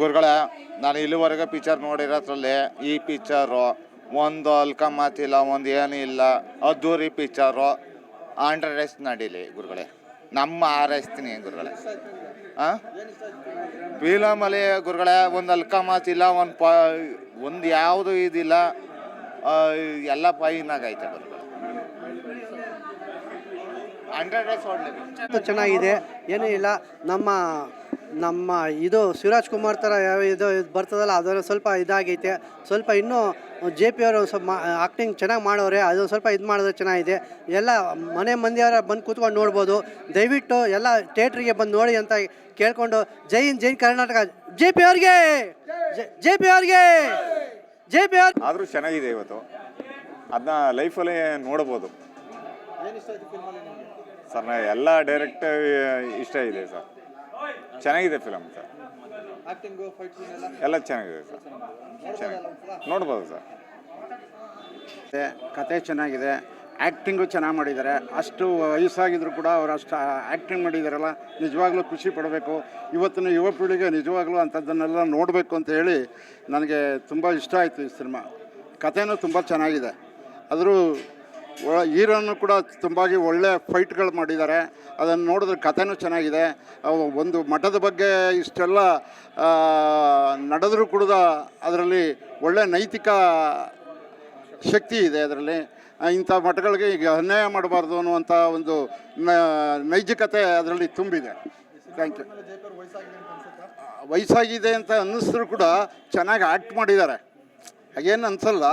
ಗುರುಗಳೇ, ನಾನು ಇಲ್ಲಿವರೆಗೆ ಪಿಕ್ಚರ್ ನೋಡಿರೋದ್ರಲ್ಲಿ ಈ ಪಿಕ್ಚರು ಒಂದು ಅಲ್ಕ ಮಾತಿಲ್ಲ ಒಂದು ಏನೂ ಇಲ್ಲ ಅದ್ದೂರಿ ಪಿಕ್ಚರು ಆಂಡ್ರೆಸ್ ನಡೀಲಿ ಗುರುಗಳೇ. ನಮ್ಮ ಆರೈಸ್ತೀನಿ ಗುರುಗಳೇ. ಹಾಂ ಫಿಲಮಲ್ಲಿ ಗುರುಗಳೇ, ಒಂದು ಅಲ್ಕ ಮಾತಿಲ್ಲ ಒಂದು ಪ, ಒಂದು ಯಾವುದು ಇದಿಲ್ಲ ಎಲ್ಲ ಪೈನಾಗೈತೆ ಗುರುಗಳೇ. ಹಂಡ್ರೆಡ್ ಅದು ಚೆನ್ನಾಗಿದೆ, ಏನೂ ಇಲ್ಲ. ನಮ್ಮ ನಮ್ಮ ಇದು ಶಿವರಾಜ್ ಕುಮಾರ್ ಥರ ಯಾವ ಇದು ಇದು ಬರ್ತದಲ್ಲ ಅದನ್ನು ಸ್ವಲ್ಪ ಇದಾಗೈತೆ. ಸ್ವಲ್ಪ ಇನ್ನೂ ಜೆ ಪಿ ಅವರು ಸ್ವಲ್ಪ ಆ್ಯಕ್ಟಿಂಗ್ ಚೆನ್ನಾಗಿ ಮಾಡೋರೆ ಅದು ಸ್ವಲ್ಪ ಇದು ಮಾಡಿದ್ರೆ ಚೆನ್ನಾಗಿದೆ. ಎಲ್ಲ ಮನೆ ಮಂದಿಯವರ ಬಂದು ಕೂತ್ಕೊಂಡು ನೋಡ್ಬೋದು. ದಯವಿಟ್ಟು ಎಲ್ಲ ಥಿಯೇಟ್ರಿಗೆ ಬಂದು ನೋಡಿ ಅಂತ ಕೇಳಿಕೊಂಡು ಜೈ ಹಿಂದ್ ಜೈ ಕರ್ನಾಟಕ. ಜೆ ಪಿ ಅವ್ರಿಗೆ! ಜೆ ಪಿ ಅವ್ರಿಗೆ! ಜೆ ಪಿ ಅವ್ರ ಆದರೂ ಚೆನ್ನಾಗಿದೆ ಇವತ್ತು. ಅದನ್ನ ಲೈಫಲ್ಲಿ ನೋಡ್ಬೋದು. ಸರ್ ನಾ ಎಲ್ಲ ಡೈರೆಕ್ಟ್ ಇಷ್ಟ ಇದೆ ಸರ್. ಚೆನ್ನಾಗಿದೆ ಫಿಲಮ್ ಸರ್. ಎಲ್ಲ? ಚೆನ್ನಾಗಿದೆ ಸರ್. ಚೆನ್ನಾಗಿ ನೋಡ್ಬೋದು ಸರ್. ಕತೆ ಚೆನ್ನಾಗಿದೆ ಆ್ಯಕ್ಟಿಂಗು ಚೆನ್ನಾಗಿ ಮಾಡಿದ್ದಾರೆ. ಅಷ್ಟು ವಯಸ್ಸಾಗಿದ್ರು ಕೂಡ ಅವರು ಅಷ್ಟು ಆ್ಯಕ್ಟಿಂಗ್ ಮಾಡಿದಾರಲ್ಲ ನಿಜವಾಗ್ಲೂ ಖುಷಿ ಪಡಬೇಕು. ಇವತ್ತಿನ ಯುವ ಪೀಳಿಗೆ ನಿಜವಾಗ್ಲೂ ಅಂಥದ್ದನ್ನೆಲ್ಲ ನೋಡಬೇಕು ಅಂತ ಹೇಳಿ ನನಗೆ ತುಂಬ ಇಷ್ಟ ಆಯಿತು ಈ ಸಿನಿಮಾ ಕಥೆನೂ ತುಂಬ ಚೆನ್ನಾಗಿದೆ. ಆದರೂ ಹೀರೋನು ಕೂಡ ತುಂಬಾಗಿ ಒಳ್ಳೆ ಫೈಟ್ಗಳು ಮಾಡಿದ್ದಾರೆ. ಅದನ್ನು ನೋಡಿದ್ರೆ ಕಥೆನೂ ಚೆನ್ನಾಗಿದೆ. ಒಂದು ಮಠದ ಬಗ್ಗೆ ಇಷ್ಟೆಲ್ಲ ನಡೆದರೂ ಕೂಡ ಅದರಲ್ಲಿ ಒಳ್ಳೆ ನೈತಿಕ ಶಕ್ತಿ ಇದೆ ಅದರಲ್ಲಿ. ಇಂಥ ಮಠಗಳಿಗೆ ಈಗ ಅನ್ಯಾಯ ಮಾಡಬಾರ್ದು ಅನ್ನುವಂಥ ಒಂದು ನೈಜಕತೆ ಅದರಲ್ಲಿ ತುಂಬಿದೆ. Thank you. ವಯಸ್ಸಾಗಿದೆ ಅಂತ ಅನ್ನಿಸಿದ್ರು ಕೂಡ ಚೆನ್ನಾಗಿ ಆ್ಯಕ್ಟ್ ಮಾಡಿದ್ದಾರೆ. ಹಾಗೇನು ಅನಿಸಲ್ಲ.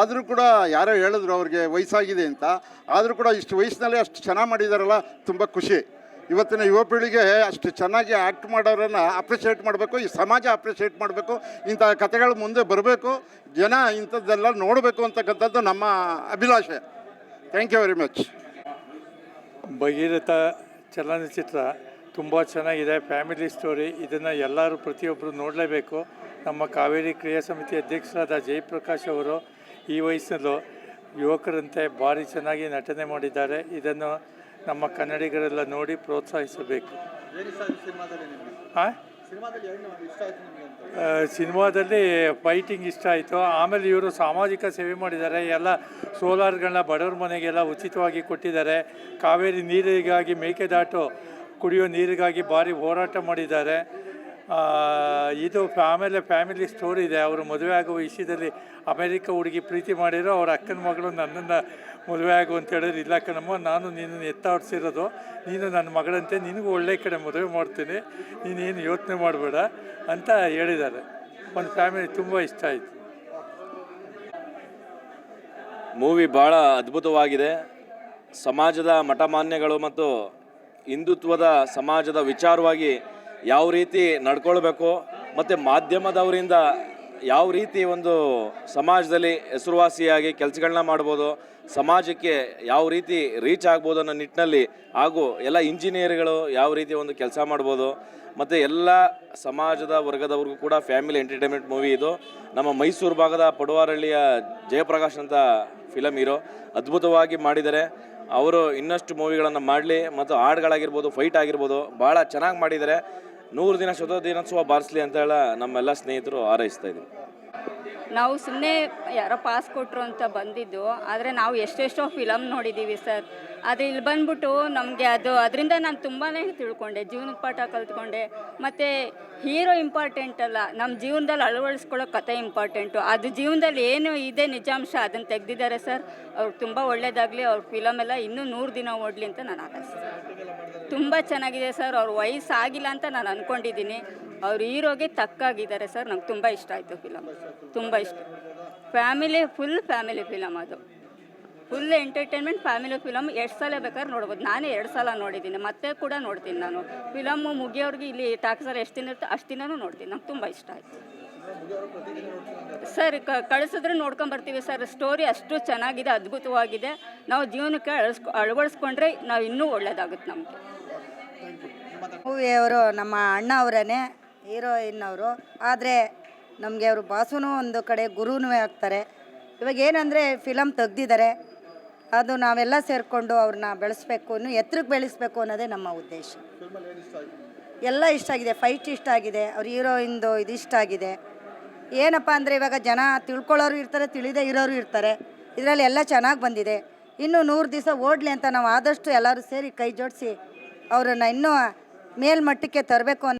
ಆದರೂ ಕೂಡ ಯಾರೋ ಹೇಳಿದ್ರು ಅವ್ರಿಗೆ ವಯಸ್ಸಾಗಿದೆ ಅಂತ. ಆದರೂ ಕೂಡ ಇಷ್ಟು ವಯಸ್ಸಿನಲ್ಲಿ ಅಷ್ಟು ಚೆನ್ನಾಗಿ ಮಾಡಿದಾರಲ್ಲ, ತುಂಬ ಖುಷಿ. ಇವತ್ತಿನ ಯುವ ಪೀಳಿಗೆ ಅಷ್ಟು ಚೆನ್ನಾಗಿ ಆ್ಯಕ್ಟ್ ಮಾಡೋರನ್ನು ಅಪ್ರಿಷಿಯೇಟ್ ಮಾಡಬೇಕು, ಈ ಸಮಾಜ ಅಪ್ರಿಷಿಯೇಟ್ ಮಾಡಬೇಕು ಇಂಥ ಕಥೆಗಳು ಮುಂದೆ ಬರಬೇಕು, ಜನ ಇಂಥದ್ದೆಲ್ಲ ನೋಡಬೇಕು ಅಂತಕ್ಕಂಥದ್ದು ನಮ್ಮ ಅಭಿಲಾಷೆ. Thank you very much Bhagiratha ಚಲನಚಿತ್ರ ತುಂಬ ಚೆನ್ನಾಗಿದೆ ಫ್ಯಾಮಿಲಿ ಸ್ಟೋರಿ ಇದನ್ನು ಎಲ್ಲರೂ ಪ್ರತಿಯೊಬ್ಬರು ನೋಡಲೇಬೇಕು. ನಮ್ಮ ಕಾವೇರಿ ಕ್ರಿಯಾ ಸಮಿತಿ ಅಧ್ಯಕ್ಷರಾದ ಜಯಪ್ರಕಾಶ್ ಅವರು ಈ ವಯಸ್ಸಲ್ಲೂ ಯುವಕರಂತೆ ಭಾರಿ ಚೆನ್ನಾಗಿ ನಟನೆ ಮಾಡಿದ್ದಾರೆ. ಇದನ್ನು ನಮ್ಮ ಕನ್ನಡಿಗರೆಲ್ಲ ನೋಡಿ ಪ್ರೋತ್ಸಾಹಿಸಬೇಕು. ಹಾಂ ಸಿನಿಮಾದಲ್ಲಿ ಫೈಟಿಂಗ್ ಇಷ್ಟ ಆಯಿತು ಆಮೇಲೆ ಇವರು ಸಾಮಾಜಿಕ ಸೇವೆ ಮಾಡಿದ್ದಾರೆ. ಎಲ್ಲ ಸೋಲಾರ್ಗಳನ್ನ ಬಡವ್ರ ಮನೆಗೆಲ್ಲ ಉಚಿತವಾಗಿ ಕೊಟ್ಟಿದ್ದಾರೆ. ಕಾವೇರಿ ನೀರಿಗಾಗಿ ಮೇಕೆದಾಟು ಕುಡಿಯೋ ನೀರಿಗಾಗಿ ಭಾರಿ ಹೋರಾಟ ಮಾಡಿದ್ದಾರೆ. ಇದು ಆಮೇಲೆ ಫ್ಯಾಮಿಲಿ ಸ್ಟೋರಿ ಇದೆ. ಅವರು ಮದುವೆ ಆಗುವ ವಿಷಯದಲ್ಲಿ ಅಮೇರಿಕ ಹುಡುಗಿ ಪ್ರೀತಿ ಮಾಡಿರೋ ಅವ್ರ ಅಕ್ಕನ ಮಗಳು ನನ್ನನ್ನು ಮದುವೆ ಆಗು ಅಂತ ಹೇಳಿದ್ರೆ, ಇಲ್ಲ ಕಣಮ್ಮ, ನಾನು ನಿನ್ನನ್ನು ಎತ್ತಾಡ್ಸಿರೋದು, ನೀನು ನನ್ನ ಮಗಳಂತೆ, ನಿನಗೂ ಒಳ್ಳೆ ಕಡೆ ಮದುವೆ ಮಾಡ್ತೀನಿ, ನೀನೇನು ಯೋಚನೆ ಮಾಡಬೇಡ ಅಂತ ಹೇಳಿದ್ದಾರೆ. ಒಂದು ಫ್ಯಾಮಿಲಿ ತುಂಬ ಇಷ್ಟ ಆಯಿತು. ಮೂವಿ ಭಾಳ ಅದ್ಭುತವಾಗಿದೆ. ಸಮಾಜದ ಮಠಮಾನ್ಯಗಳು ಮತ್ತು ಹಿಂದುತ್ವದ ಸಮಾಜದ ವಿಚಾರವಾಗಿ ಯಾವ ರೀತಿ ನಡ್ಕೊಳ್ಬೇಕು ಮತ್ತು ಮಾಧ್ಯಮದವರಿಂದ ಯಾವ ರೀತಿ ಒಂದು ಸಮಾಜದಲ್ಲಿ ಹೆಸರುವಾಸಿಯಾಗಿ ಕೆಲಸಗಳನ್ನ ಮಾಡ್ಬೋದು, ಸಮಾಜಕ್ಕೆ ಯಾವ ರೀತಿ ರೀಚ್ ಆಗ್ಬೋದು ಅನ್ನೋ ನಿಟ್ಟಿನಲ್ಲಿ ಹಾಗೂ ಎಲ್ಲ ಇಂಜಿನಿಯರ್ಗಳು ಯಾವ ರೀತಿ ಒಂದು ಕೆಲಸ ಮಾಡ್ಬೋದು, ಮತ್ತು ಎಲ್ಲ ಸಮಾಜದ ವರ್ಗದವ್ರಿಗೂ ಕೂಡ ಫ್ಯಾಮಿಲಿ ಎಂಟರ್ಟೈನ್ಮೆಂಟ್ ಮೂವಿ ಇದು. ನಮ್ಮ ಮೈಸೂರು ಭಾಗದ ಪಡುವಾರಳ್ಳಿಯ ಜಯಪ್ರಕಾಶ್ ಅಂತ ಫಿಲಮ್ ಹೀರೋ ಅದ್ಭುತವಾಗಿ ಮಾಡಿದ್ದಾರೆ. ಅವರು ಇನ್ನಷ್ಟು ಮೂವಿಗಳನ್ನು ಮಾಡಲಿ, ಮತ್ತು ಹಾಡುಗಳಾಗಿರ್ಬೋದು ಫೈಟ್ ಆಗಿರ್ಬೋದು ಭಾಳ ಚೆನ್ನಾಗಿ ಮಾಡಿದ್ದಾರೆ. ನೂರು ದಿನ ಶತ ದಿನೋತ್ಸವ ಬಾರಿಸಲಿ ಅಂತ ಹೇಳ ನಮ್ಮೆಲ್ಲ ಸ್ನೇಹಿತರು ಹಾರೈಸ್ತಾ ಇದ್ದೀವಿ ನಾವು ಸುಮ್ಮನೆ ಯಾರೋ ಪಾಸ್ ಕೊಟ್ಟರು ಅಂತ ಬಂದಿದ್ದು, ಆದರೆ ನಾವು ಎಷ್ಟೆಷ್ಟೋ ಫಿಲಮ್ ನೋಡಿದ್ದೀವಿ ಸರ್. ಅದು ಇಲ್ಲಿ ಬಂದ್ಬಿಟ್ಟು ನಮಗೆ ಅದು, ಅದರಿಂದ ನಾನು ತುಂಬಾ ತಿಳ್ಕೊಂಡೆ, ಜೀವನದ ಪಾಠ ಕಲ್ತ್ಕೊಂಡೆ. ಮತ್ತು ಹೀರೋ ಇಂಪಾರ್ಟೆಂಟ್ ಅಲ್ಲ ನಮ್ಮ ಜೀವನದಲ್ಲಿ ಅಳವಡಿಸ್ಕೊಳ್ಳೋ ಕತೆ ಇಂಪಾರ್ಟೆಂಟು ಅದು ಜೀವನದಲ್ಲಿ ಏನು ಇದೆ ನಿಜಾಂಶ ಅದನ್ನು ತೆಗೆದಿದ್ದಾರೆ ಸರ್. ಅವ್ರಿಗೆ ತುಂಬ ಒಳ್ಳೆಯದಾಗಲಿ ಅವ್ರ ಫಿಲಮ್ ಎಲ್ಲ ಇನ್ನೂ ನೂರು ದಿನ ಓಡಲಿ ಅಂತ ನಾನು ಆಶಿಸ್ತೀನಿ ತುಂಬ ಚೆನ್ನಾಗಿದೆ ಸರ್. ಅವ್ರ ವಯಸ್ಸಾಗಿಲ್ಲ ಅಂತ ನಾನು ಅಂದ್ಕೊಂಡಿದ್ದೀನಿ ಅವ್ರು ಹೀರೋಗೆ ತಕ್ಕಾಗಿದ್ದಾರೆ ಸರ್. ನಂಗೆ ತುಂಬ ಇಷ್ಟ ಆಯಿತು ಫಿಲಮ್ ತುಂಬ ಇಷ್ಟ. ಫ್ಯಾಮಿಲಿ ಫುಲ್ ಫ್ಯಾಮಿಲಿ ಫಿಲಮ್ ಅದು. ಫುಲ್ ಎಂಟರ್ಟೈನ್ಮೆಂಟ್ ಫ್ಯಾಮಿಲಿ ಫಿಲಮ್ ಎಷ್ಟು ಸಲ ಬೇಕಾದ್ರೆ ನೋಡ್ಬೋದು. ನಾನೇ ಎರಡು ಸಲ ನೋಡಿದ್ದೀನಿ. ಮತ್ತೆ ಕೂಡ ನೋಡ್ತೀನಿ ನಾನು. ಫಿಲಮ್ಮು ಮುಗಿಯೋರಿಗೆ ಇಲ್ಲಿ ಟಾಕ್ಸಲ್ಲಿ ಎಷ್ಟು ದಿನ ಇರುತ್ತೆ ಅಷ್ಟು ದಿನ ನೋಡ್ತೀನಿ. ನಂಗೆ ತುಂಬ ಇಷ್ಟ ಆಯಿತು. ಸರ್, ಕ, ಕಳಿಸಿದ್ರೆ ನೋಡ್ಕೊಂಬರ್ತೀವಿ ಸರ್. ಸ್ಟೋರಿ ಅಷ್ಟು ಚೆನ್ನಾಗಿದೆ, ಅದ್ಭುತವಾಗಿದೆ. ನಾವು ಜೀವನಕ್ಕೆ ಅಳಸ್ಕೊ ಅಳವಡಿಸ್ಕೊಂಡ್ರೆ ನಾವು ಇನ್ನೂ ಒಳ್ಳೆಯದಾಗುತ್ತೆ ನಮಗೆ. ಮೂವಿಯವರು ನಮ್ಮ ಅಣ್ಣ ಅವರೇ ಹೀರೋಯಿನ್ ಅವರು. ಆದರೆ ನಮಗೆ ಅವರು ಬಾಸುನೂ ಒಂದು ಕಡೆ ಗುರುನೂ ಆಗ್ತಾರೆ. ಇವಾಗ ಏನಂದರೆ ಫಿಲಮ್ ತೆಗ್ದಿದ್ದಾರೆ. ಅದು ನಾವೆಲ್ಲ ಸೇರಿಕೊಂಡು ಅವ್ರನ್ನ ಬೆಳೆಸ್ಬೇಕು ಇನ್ನು ಎತ್ತರಕ್ಕೆ ಬೆಳೆಸ್ಬೇಕು ಅನ್ನೋದೇ ನಮ್ಮ ಉದ್ದೇಶ. ಎಲ್ಲ ಇಷ್ಟ ಆಗಿದೆ. ಫೈಟ್ ಇಷ್ಟ ಆಗಿದೆ. ಅವ್ರ ಹೀರೋಯಿಂದು ಇದು ಇಷ್ಟ ಆಗಿದೆ. ಏನಪ್ಪ ಅಂದರೆ ಇವಾಗ ಜನ ತಿಳ್ಕೊಳ್ಳೋರು ಇರ್ತಾರೆ ತಿಳಿದೇ ಇರೋರು ಇರ್ತಾರೆ. ಇದರಲ್ಲಿ ಎಲ್ಲ ಚೆನ್ನಾಗಿ ಬಂದಿದೆ. ಇನ್ನು ನೂರು ದಿವಸ ಓಡಲಿ ಅಂತ ನಾವು ಆದಷ್ಟು ಎಲ್ಲರೂ ಸೇರಿ ಕೈ ಜೋಡಿಸಿ ಅವರನ್ನು ಇನ್ನೂ ಮೇಲ್ಮಟ್ಟಕ್ಕೆ ತರಬೇಕು ಅನ್ನೋ